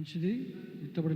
మంచిది ఇట్టబడి